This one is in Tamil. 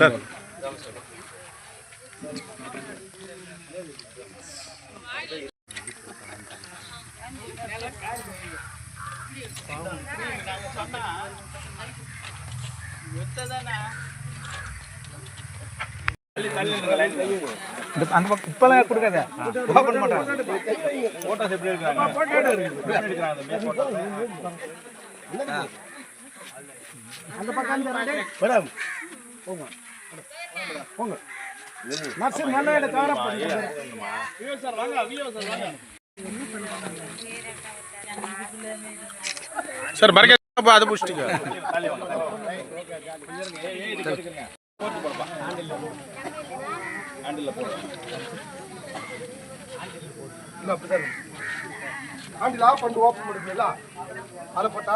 சார். அந்த பக்கம் இப்பெல்லாம் கொடுக்காத. ஓப்பன் பண்ணுறேன். போட்டோஸ் எப்படி இருக்காங்க எடுக்கிறாங்க மேடம். போங்க போங்க. நர்சன் நல்ல இடம் கவர பண்ணுங்க சார் மறக்க அது புஷ்டிங்க ஆண்டில் ஆஃப் பண்ணி ஓப்பன் அதை போட்டா?